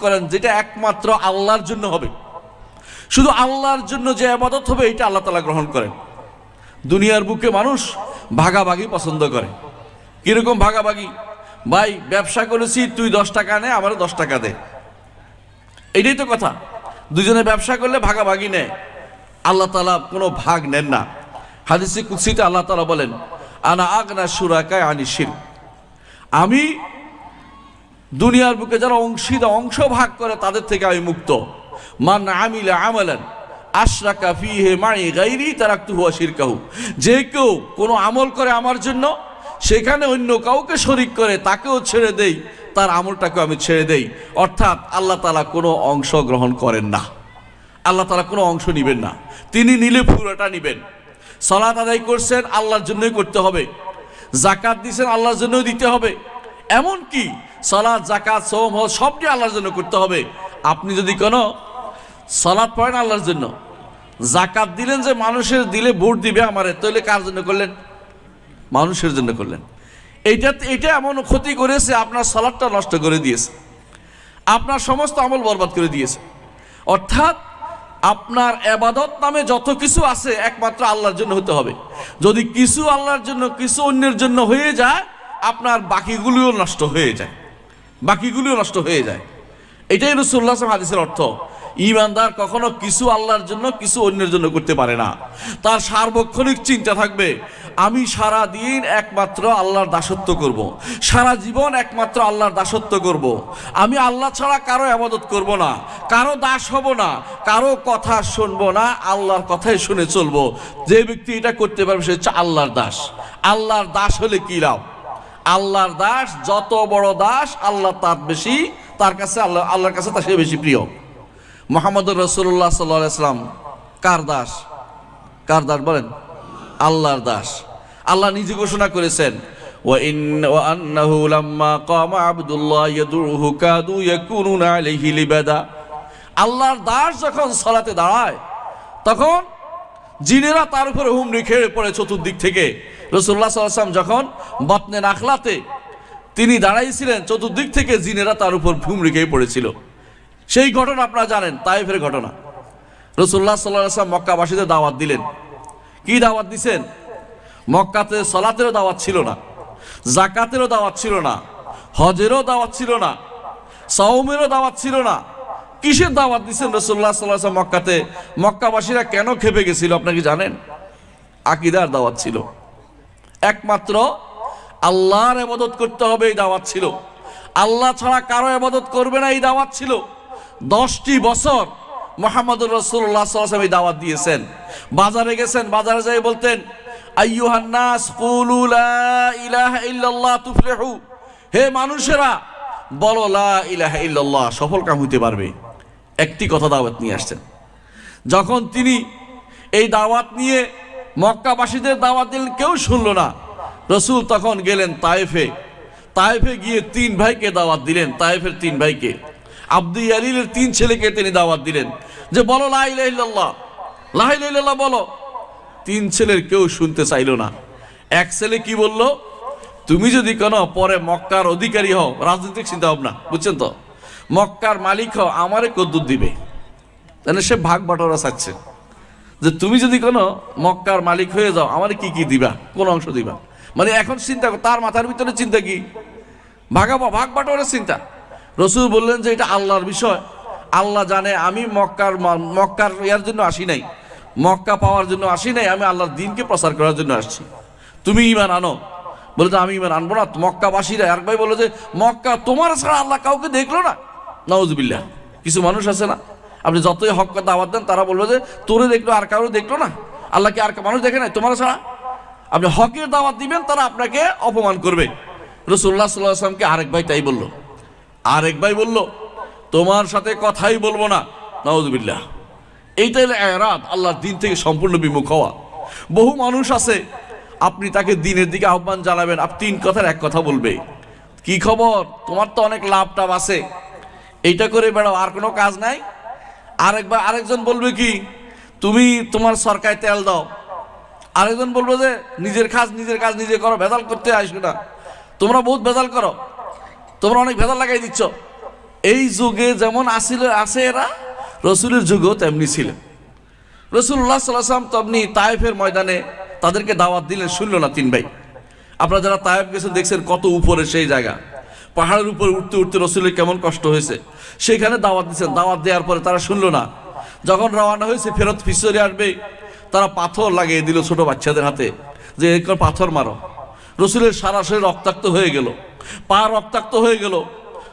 করেন, যেটা একমাত্র আল্লাহর জন্য হবে। শুধু আল্লাহর জন্য যে আবাদত হবে, এটা আল্লাহ তালা গ্রহণ করেন। দুনিয়ার বুকে মানুষ ভাগাভাগি পছন্দ করে। কীরকম ভাগাভাগি? ভাই, ব্যবসা করেছি, তুই দশ টাকা নে আমার দশ টাকা দে। এটাই তো কথা। দুজনে ব্যবসা করলে ভাগাভাগি নেয়। আল্লাহ তালা কোনো ভাগ নেন না। হাদিসে কুৎসিতে আল্লাহ তালা বলেন, আনা আগনা সুরাকায় আনি শির আমি দুনিয়ার বুকে যারা অংশীদার অংশ ভাগ করে, তাদের থেকে আমি মুক্ত। মান আমিলা আমালান, আশরাকা ফিহে মাই গাইরি তারাক্তু হুয়া শিরকাহু। যে কেউ কোনো আমল করে আমার জন্য, সেখানে অন্য কাউকে শরিক করে, তাকেও ছেড়ে দেই, তার আমলটাকে আমি ছেড়ে দেই। অর্থাৎ আল্লাহ তালা কোনো অংশ গ্রহণ করেন না। আল্লাহ তালা কোনো অংশ নিবেন না। তিনি নিলে পুরোটা নিবেন। সলাত আদায় করছেন, আল্লাহর জন্যই করতে হবে। জাকাত দিছেন, আল্লাহর জন্যই দিতে হবে। এমন কি সলাৎ জাকাত সোম হজ সবটি আল্লাহর জন্য করতে হবে। আপনি যদি কোনো সলাৎ পড়েন আল্লাহর জন্য জাকাত দিলেন যে মানুষের দিলে ভোট দিবে আমারে, তাহলে কার জন্য করলেন? মানুষের জন্য করলেন। এইটা এটা এমন ক্ষতি করেছে, আপনার সলাদটা নষ্ট করে দিয়েছে। আপনার সমস্ত আমল বরবাদ করে দিয়েছে। অর্থাৎ আপনার এবাদত নামে যত কিছু আছে একমাত্র আল্লাহর জন্য হতে হবে। যদি কিছু আল্লাহর জন্য, কিছু অন্যের জন্য হয়ে যায় আপনার বাকিগুলিও নষ্ট হয়ে যায়। বাকিগুলিও নষ্ট হয়ে যায়। এটাই রসুল্লাহ হাদিসের অর্থ। ইমানদার কখনো কিছু আল্লাহর জন্য, কিছু অন্যের জন্য করতে পারে না। তার সার্বক্ষণিক চিন্তা থাকবে, আমি সারা দিন একমাত্র আল্লাহর দাসত্ব করব। সারা জীবন একমাত্র আল্লাহর দাসত্ব করব। আমি আল্লাহ ছাড়া কারও আবাদত করব না, কারও দাস হব না, কারও কথা শুনব না, আল্লাহর কথাই শুনে চলবো। যে ব্যক্তি এটা করতে পারবে, সে হচ্ছে আল্লাহর দাস। আল্লাহর দাস হলে কি লাভ? আল্লাহর দাস, যত বড় দাস, আল্লাহ তার বেশি, তার কাছে আল্লাহ, আল্লাহর কাছে তার সে বেশি প্রিয়। মোহাম্মদ রসুল্লাহ সাল্লাম, কার দাস? কার দাস বলেন? আল্লাহর দাস। আল্লাহ নিজে ঘোষণা করেছেন আল্লাহর দাস যখন সলাতে দাঁড়ায়, তখন জিনেরা তার উপরে হুমড়ি খেয়ে পড়ে চতুর্দিক থেকে। রসুল্লাহ সাল্লাম যখন বতনে নাখলাতে তিনি দাঁড়াইছিলেন, চতুর্দিক থেকে জিনেরা তার উপর হুমড়ি খেয়ে পড়েছিল। সেই ঘটনা আপনারা জানেন, তাইফের ঘটনা। রসুল্লাহ সাল্লাম মক্কাবাসীদের দাওয়াত দিলেন। কি দাওয়াত দিছেন? মক্কাতে সলাতেরও দাওয়াত ছিল না জাকাতেরও দাওয়াত ছিল না, হজেরও দাওয়াত ছিল না সৌমেরও দাওয়াত ছিল না। কিসের দাওয়াত দিচ্ছেন রসুল্লাহ সাল্লাহ মক্কাতে? মক্কাবাসীরা কেন খেপে গেছিল আপনাকে জানেন? আকিদার দাওয়াত ছিল। একমাত্র আল্লাহর এবাদত করতে হবে, এই দাওয়াত ছিল। আল্লাহ ছাড়া কারও এবাদত করবে না, এই দাওয়াত ছিল। দশটি বছর মোহাম্মদুর রসুল্লাহ সাল্লাম এই দাওয়াত দিয়েছেন। বাজারে গেছেন, বাজারে যাই বলতেন লা ইল্লাল্লাহ হে মানুষেরা, বলো, লা ইল্লাল্লাহ সফল কাম হইতে পারবে। একটি কথা দাওয়াত নিয়ে আসছেন। যখন তিনি এই দাওয়াত নিয়ে মক্কাবাসীদের দাওয়াত দিলেন, কেউ শুনলো না। রসুল তখন গেলেন তায়েফে। তায়েফে গিয়ে তিন ভাইকে দাওয়াত দিলেন, তায়েফের তিন ভাইকে। আব্দি আলিলের তিন ছেলেকে তিনি দাওয়াত দিলেন। যে বলো লাইল্লাহ লাইল্লাহ বলো। তিন ছেলের কেউ শুনতে চাইল না। এক ছেলে কি বলল? তুমি যদি কোনো পরে মক্কার অধিকারী হও, রাজনৈতিক চিন্তা ভাবনা, বুঝছেন তো? মক্কার মালিক হও, আমারে কদ্দুর দিবে। তাহলে সে ভাগ বাটোয়ারা চাচ্ছে। যে তুমি যদি কোনো মক্কার মালিক হয়ে যাও, আমার কি কি দিবা? কোন অংশ দিবা? মানে এখন চিন্তা কর- তার মাথার ভিতরে চিন্তা কি? ভাগাবো ভাগ বাটোয়ারের চিন্তা। রসুল বললেন যে এটা আল্লাহর বিষয়। আল্লাহ জানে, আমি মক্কার মক্কার ইয়ার জন্য আসি নাই। মক্কা পাওয়ার জন্য আসি নাই, আমি আল্লাহর দিনকে প্রচার করার জন্য আসছি। তুমি ইমান আনো। বলে যে আমি ইমান আনব না, মক্কাবাসীরা এক ভাই বলো যে, মক্কা তোমার ছাড়া আল্লাহ কাউকে দেখল না। নওয়াজবিল্লাহ কিছু মানুষ আছে না? আপনি যতই হক কথা আবাদ দেন, তারা বলবে যে, তোরে দেখল, আর কারও দেখল না। আল্লাহকে আর মানুষ দেখে নাই? তোমার ছাড়া? আপনি হকের দাওয়াত দিবেন, তারা আপনাকে অপমান করবে। রসুল্লাহ সাল্লাহ আসলামকে আরেক ভাই তাই বলল। আরেক ভাই বলল, তোমার সাথে কথাই বলব না। নওয়াজবিল্লাহ এইটাই হলো এরাত আল্লাহর দিন থেকে সম্পূর্ণ বিমুখ হওয়া। বহু মানুষ আছে, আপনি তাকে দিনের দিকে আহ্বান জানাবেন, আপনি তিন কথার এক কথা বলবে। কি খবর? তোমার তো অনেক লাভ টাভ আছে। এইটা করে বেড়াও, আর কোনো কাজ নাই? আরেকবার আরেকজন বলবে কি, তুমি তোমার সরকারি তেল দাও। আরেকজন বলব যে, নিজের কাজ নিজের কাজ, নিজে করো, ভেজাল করতে আসবে না। তোমরা বহুত ভেজাল করো। তোমরা অনেক ভেজাল লাগাই দিচ্ছ। এই যুগে যেমন আসিল আছে এরা, রসুলের যুগেও তেমনি ছিলেন রসুল্লাহ সাল্লাম তেমনি তায়েফের ময়দানে তাদেরকে দাওয়াত দিলেন, শুনলো না তিন ভাই। আপনারা যারা তায়েফ গেছেন, দেখছেন কত উপরে সেই জায়গা। পাহাড়ের উপর উঠতে উঠতে রসুলের কেমন কষ্ট হয়েছে। সেখানে দাওয়াত দিচ্ছেন দাওয়াত দেওয়ার পরে তারা শুনলো না। যখন রওনা হয়েছে, ফেরত ফিসরে আসবে, তারা পাথর লাগিয়ে দিল ছোট বাচ্চাদের হাতে। যে, এরকম পাথর মারো। রসুলের সারা শরীর রক্তাক্ত হয়ে গেল। পা রক্তাক্ত হয়ে গেল।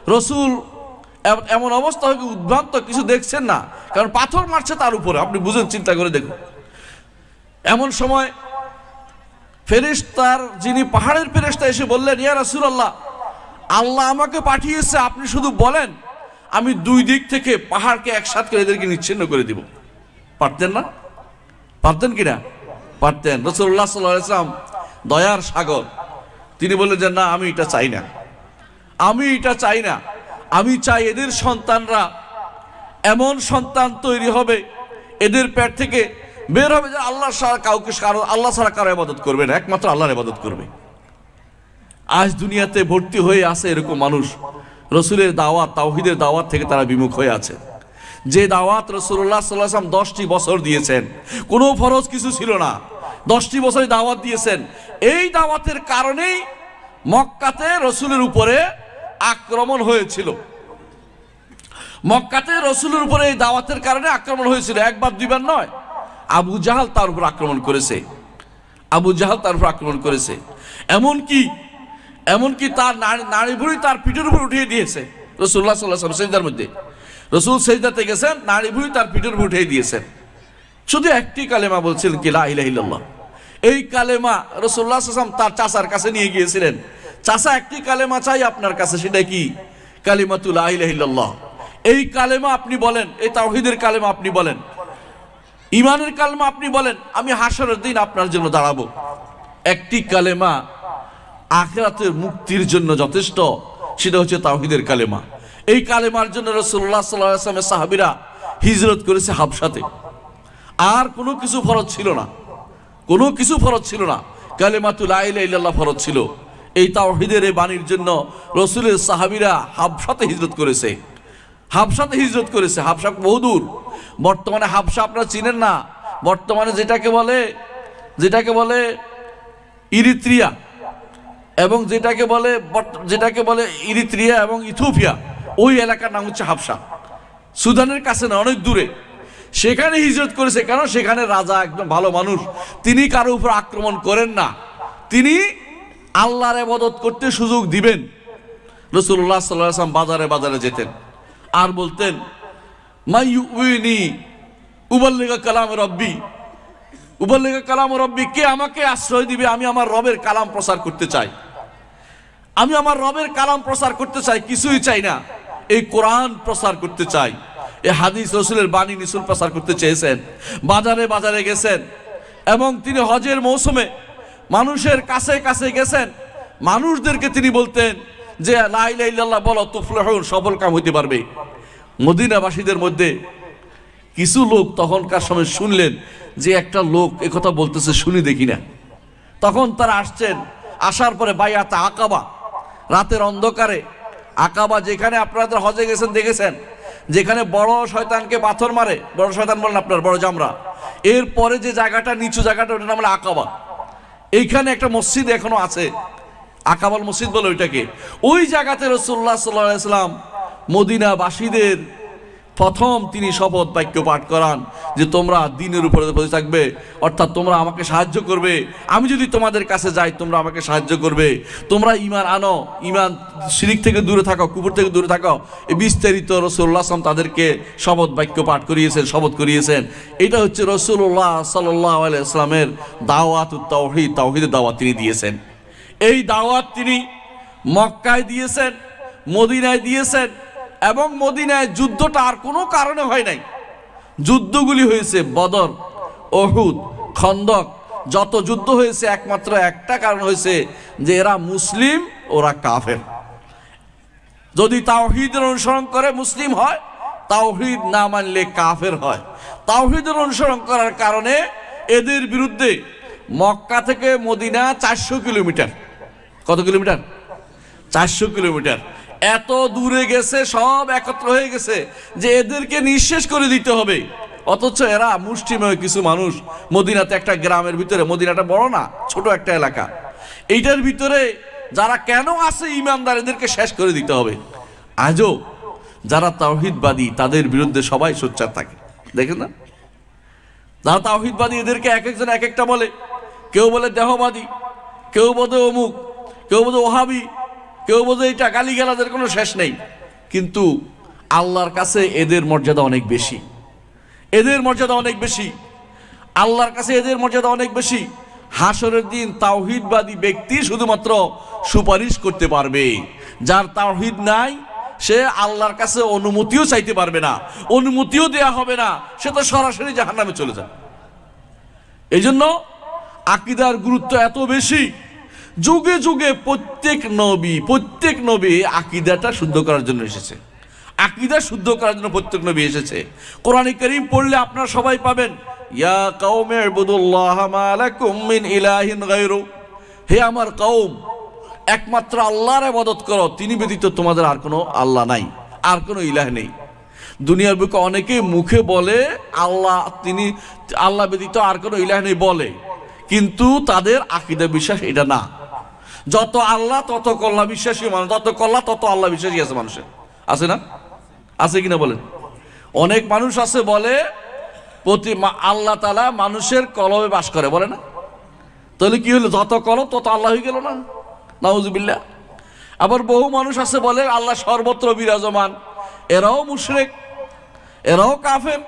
রসুল এমন অবস্থা হয়ে উদ্ভ্রান্ত, কিছু দেখছেন না। কারণ পাথর মারছে তার উপরে। আপনি বুঝেন, চিন্তা করে দেখুন। এমন সময় ফেরেশতার, যিনি পাহাড়ের ফেরেশতা এসে বললেন, ইয়া রাসূলুল্লাহ আল্লাহ আমাকে পাঠিয়েছে, আপনি শুধু বলেন, আমি দুই দিক থেকে পাহাড়কে একসাথে করে এদেরকে নিচ্ছিন্ন করে দিব। পারতেন না? পারতেন কিনা পারতেন। রসুল্লাহ সাল্লাহ ইসলাম দয়ার সাগর, তিনি বললেন যে, না, আমি এটা চাই না। আমি এটা চাই না। আমি চাই এদের সন্তানরা এমন সন্তান তৈরি হবে, এদের পেট থেকে বের হবে যে, আল্লাহ ছাড়া কাউকে কারও আল্লাহ ছাড়া কারও ইবাদত করবে না। একমাত্র আল্লাহর ইবাদত করবে। আজ দুনিয়াতে ভর্তি হয়ে আছে এরকম মানুষ। রসুলের দাওয়াত, তাওহিদের দাওয়াত থেকে তারা বিমুখ হয়ে আছে। যে দাওয়াত রসুল্লাহ সাল্লাম দশটি বছর দিয়েছেন, কোনো ফরজ কিছু ছিল না। দশটি বছর দাওয়াত দিয়েছেন। এই দাওয়াতের কারণেই মক্কাতে রসুলের উপরে আক্রমণ হয়েছিল। মক্কাতে রসুলের উপরে এই দাওয়াতের কারণে আক্রমণ হয়েছিল। একবার, দুইবার নয়। আবু জাহাল তার উপর আক্রমণ করেছে। আবু জাহাল তার উপর আক্রমণ করেছে। এমনকি এমনকি তার নারী ভুড়ি তার পিঠের উপর উঠিয়ে দিয়েছে। রসুল্লাহ সাল্লাহ সেজদার মধ্যে। রসুল সেজদাতে গেছেন নারী ভুড়ি তার পিঠের উপর উঠিয়ে দিয়েছেন। শুধু একটি কালেমা বলছিলেন কি, লা ইলাহা ইল্লাল্লাহ। এই কালেমা রসুল্লাহ সাল্লাম তার চাচার কাছে নিয়ে গিয়েছিলেন। চাচা, একটি কালেমা চাই আপনার কাছে, সেটা কি? কালিমাতুল ইল্লাল্লাহ। এই কালেমা আপনি বলেন, এই তাওহীদের কালেমা আপনি বলেন। ইমানের কালেমা আপনি বলেন, আমি হাসরের দিন আপনার জন্য দাঁড়াবো। একটি কালেমা আখেরাতের মুক্তির জন্য যথেষ্ট, সেটা হচ্ছে তাওহীদের কালেমা। এই কালেমার জন্য রসুল্লাহ সাল্লাহ আসলামের সাহাবিরা হিজরত করেছে হাবসাতে আর কোনো কিছু ফরজ ছিল না। কোনো কিছু ফরজ ছিল না। কালেমাতুল আইলা ইল্লাল্লাহ ফরজ ছিল। এই তাওহীদের এই বাণীর জন্য রসুলের সাহাবিরা হাবসাতে হিজরত করেছে। হাবসাতে হিজরত করেছে। হাবসা বহুদূর বর্তমানে হাবসা আপনারা চিনেন না। বর্তমানে যেটাকে বলে যেটাকে বলে ইরিত্রিয়া। এবং যেটাকে বলে যেটাকে বলে ইরিত্রিয়া এবং ইথোপিয়া ওই এলাকার নাম হচ্ছে হাবসা সুদানের কাছে না, অনেক দূরে। সেখানে হিজরত করেছে কারণ সেখানে রাজা একদম ভালো মানুষ। তিনি কারও উপর আক্রমণ করেন না। তিনি আল্লাহর আবাদত করতে সুযোগ দিবেন। রসুল্লাহ সাল্লাম বাজারে বাজারে যেতেন। আর বলতেন, মাই উইনি উবাল্লিগা কালাম রব্বি। উবাল্লিগা কালাম রব্বি কে আমাকে আশ্রয় দিবে? আমি আমার রবের কালাম প্রচার করতে চাই। আমি আমার রবের কালাম প্রচার করতে চাই, কিছুই চাই না। এই কোরআন প্রচার করতে চাই। এই হাদিস রসুলের বাণী নিসুল প্রচার করতে চেয়েছেন। বাজারে বাজারে গেছেন। এবং তিনি হজের মৌসুমে মানুষের কাছে কাছে গেছেন। মানুষদেরকে তিনি বলতেন যে লাইলা ইল্লাল্লাহ বলো, তুফলাহুন, সফল কাম হইতে পারবে। মদিনাবাসীদের মধ্যে কিছু লোক তখনকার সময় শুনলেন যে, একটা লোক কথা বলতেছে, শুনি দেখি না। তখন তারা আসছেন। আসার পরে বাইয়াতে আকাবা রাতের অন্ধকারে। আকাবা, যেখানে আপনাদের হজে গেছেন, দেখেছেন? যেখানে বড় শয়তানকে পাথর মারে। বড় শয়তান বলেন আপনার, বড় জামরা। এরপরে যে জায়গাটা, নিচু জায়গাটা ওটা নাম আকাবা। এইখানে একটা মসজিদ এখনও আছে। আকাবাল মসজিদ বলে ওইটাকে। ওই জায়গাতে রসুল্লাহ সাল্লাহ সাল্লাম মদিনাবাসীদের প্রথম তিনি শপথ বাক্য পাঠ করান যে তোমরা দিনের উপরে বসে থাকবে, অর্থাৎ তোমরা আমাকে সাহায্য করবে। আমি যদি তোমাদের কাছে যাই, তোমরা আমাকে সাহায্য করবে। তোমরা ইমান আনো ইমান শিরিক থেকে দূরে থাকো কুকুর থেকে দূরে থাকো। এই বিস্তারিত রসুল্লাহ আসলাম তাদেরকে শপথ বাক্য পাঠ করিয়েছেন, শপথ করিয়েছেন। এটা হচ্ছে রসুল্লাহ সাল্লাহ ইসলামের দাওয়াত তাওহিদ, তাওহিদের দাওয়াত তিনি দিয়েছেন। এই দাওয়াত তিনি মক্কায় দিয়েছেন, মদিনায় দিয়েছেন এবং মদিনায় যুদ্ধটা আর কোনো কারণে হয় নাই। যুদ্ধগুলি হয়েছে বদর অহুদ খন্দক। যত যুদ্ধ হয়েছে, একমাত্র একটা কারণ হয়েছে যে এরা মুসলিম, ওরা কাফের। যদি তাওহিদের অনুসরণ করে মুসলিম হয়, তাওহিদ না মানলে কাফের হয়। তাওহিদের অনুসরণ করার কারণে এদের বিরুদ্ধে মক্কা থেকে মদিনা চারশো কিলোমিটার। কত কিলোমিটার? চারশো কিলোমিটার। এত দূরে গেছে, সব একত্র হয়ে গেছে যে এদেরকে নিঃশেষ করে দিতে হবে। অথচ এরা মুষ্টিময় কিছু মানুষ। মদিনাতে একটা গ্রামের ভিতরে, মদিনাটা বড় না, ছোট একটা এলাকা। এইটার ভিতরে যারা কেন আছে ইমানদার, এদেরকে শেষ করে দিতে হবে। আজও যারা তাওহিদবাদী, তাদের বিরুদ্ধে সবাই সোচ্চার থাকে। দেখেন না? যারা তাওহিদবাদী, এদেরকে এক একজন এক একটা বলে। কেউ বলে দেহবাদী, কেউ বোধে অমুক, কেউ বোধে ওহাবি কেউ বোধে এটা গালিগালাদের কোনো শেষ নেই। কিন্তু আল্লাহর কাছে এদের মর্যাদা অনেক বেশি। এদের মর্যাদা অনেক বেশি। আল্লাহর কাছে এদের মর্যাদা অনেক বেশি। হাসরের দিন তাওহিদবাদী ব্যক্তি শুধুমাত্র সুপারিশ করতে পারবে। যার তাওহিদ নাই, সে আল্লাহর কাছে অনুমতিও চাইতে পারবে না, অনুমতিও দেয়া হবে না, সে তো সরাসরি জাহান্নামে চলে যায় এই জন্য আকিদার গুরুত্ব এত বেশি যুগে যুগে প্রত্যেক নবী প্রত্যেক নবী আকিদাটা শুদ্ধ করার জন্য এসেছে। আকিদা শুদ্ধ করার জন্য প্রত্যেক নবী এসেছে। কোরআন করিম পড়লে আপনারা সবাই পাবেন, ইয়া কাউমে ইবুদুল্লাহ মা লাকুম মিন ইলাহিন গায়রু। হে আমার কওম, একমাত্র আল্লাহর ইবাদত করো, তিনি ব্যতীত তোমাদের আর কোনো আল্লাহ নাই, আর কোনো ইলাহ নেই। দুনিয়ার বুকে অনেকে মুখে বলে, আল্লাহ, তিনি, আল্লাহ ব্যতীত আর কোনো ইলাহ নেই বলে। কিন্তু তাদের আকিদা বিশ্বাস এটা না। যত আল্লাহ, তত কল্লা বিশ্বাসী মানুষ তত কল্লা, তত আল্লাহ বিশ্বাসী আছে মানুষের। আছে না? আছে কিনা বলেন? অনেক মানুষ আছে বলে, প্রতি আল্লাহ তালা মানুষের কলবে বাস করে, বলে না? তাহলে কি হলো? যত কলম, তত আল্লাহ হয়ে গেল না? নাউজুবিল্লাহ। আবার বহু মানুষ আছে বলে, আল্লাহ সর্বত্র বিরাজমান। এরাও মুশরেক, এরাও কাফের।